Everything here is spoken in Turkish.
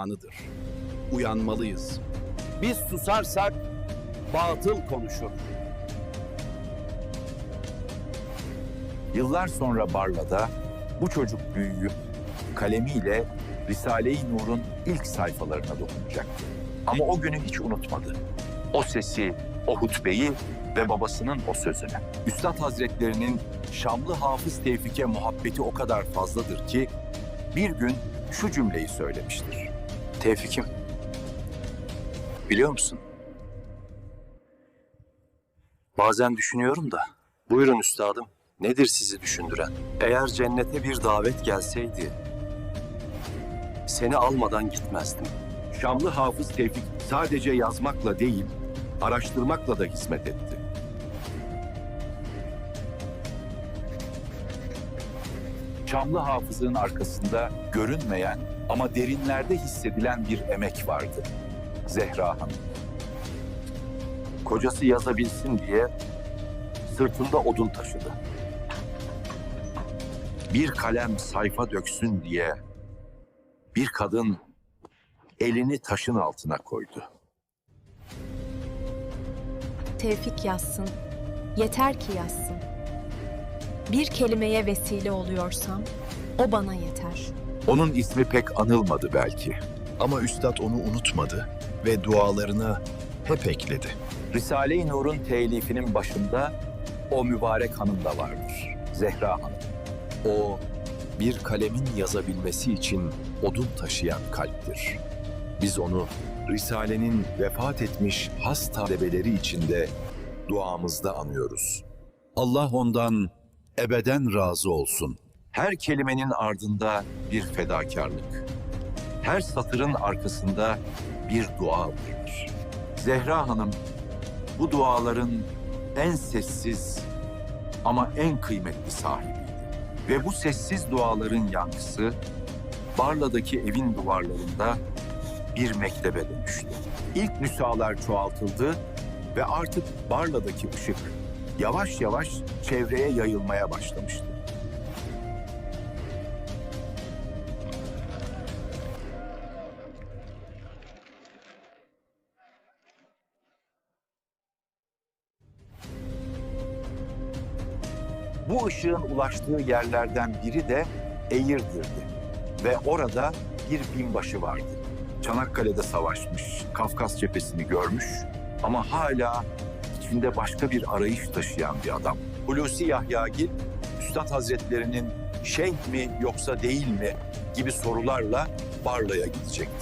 anıdır. Uyanmalıyız. Biz susarsak batıl konuşur. Yıllar sonra Barla'da bu çocuk büyüyüp kalemiyle Risale-i Nur'un ilk sayfalarına dokunacaktı. Ama o günü hiç unutmadı. O sesi, o hutbeyi ve babasının o sözünü. Üstad Hazretlerinin Şamlı Hafız Tevfik'e muhabbeti o kadar fazladır ki bir gün şu cümleyi söylemiştir. Tevfik'im. Biliyor musun? Bazen düşünüyorum da. Buyurun üstadım. Nedir sizi düşündüren? Eğer cennete bir davet gelseydi, seni almadan gitmezdim. Şamlı Hafız Tevfik sadece yazmakla değil, araştırmakla da hizmet etti. Şamlı Hafız'ın arkasında görünmeyen ama derinlerde hissedilen bir emek vardı. Zehra Hanım. Kocası yazabilsin diye sırtında odun taşıdı. Bir kalem sayfa döksün diye bir kadın elini taşın altına koydu. Tevfik yazsın. Yeter ki yazsın. Bir kelimeye vesile oluyorsam o bana yeter. Onun ismi pek anılmadı belki. Ama Üstad onu unutmadı ve dualarına hep ekledi. Risale-i Nur'un telifinin başında o mübarek hanım da vardır. Zehra Hanım. O bir kalemin yazabilmesi için odun taşıyan kalptir. Biz onu Risale'nin vefat etmiş has talebeleri içinde duamızda anıyoruz. Allah ondan ebeden razı olsun. Her kelimenin ardında bir fedakarlık. Her satırın arkasında bir dua vardır. Zehra Hanım bu duaların en sessiz ama en kıymetli sahibiydi. Ve bu sessiz duaların yankısı Barla'daki evin duvarlarında bir mektebe dönüştü. İlk nüshalar çoğaltıldı ve artık Barla'daki ışık yavaş yavaş çevreye yayılmaya başlamıştı. Bu ışığın ulaştığı yerlerden biri de Eğirdir'di. Ve orada bir binbaşı vardı. Çanakkale'de savaşmış, Kafkas cephesini görmüş ama hala içinde başka bir arayış taşıyan bir adam. Hulusi Yahyagil, Üstad Hazretlerinin şeyh mi yoksa değil mi gibi sorularla Barla'ya gidecekti.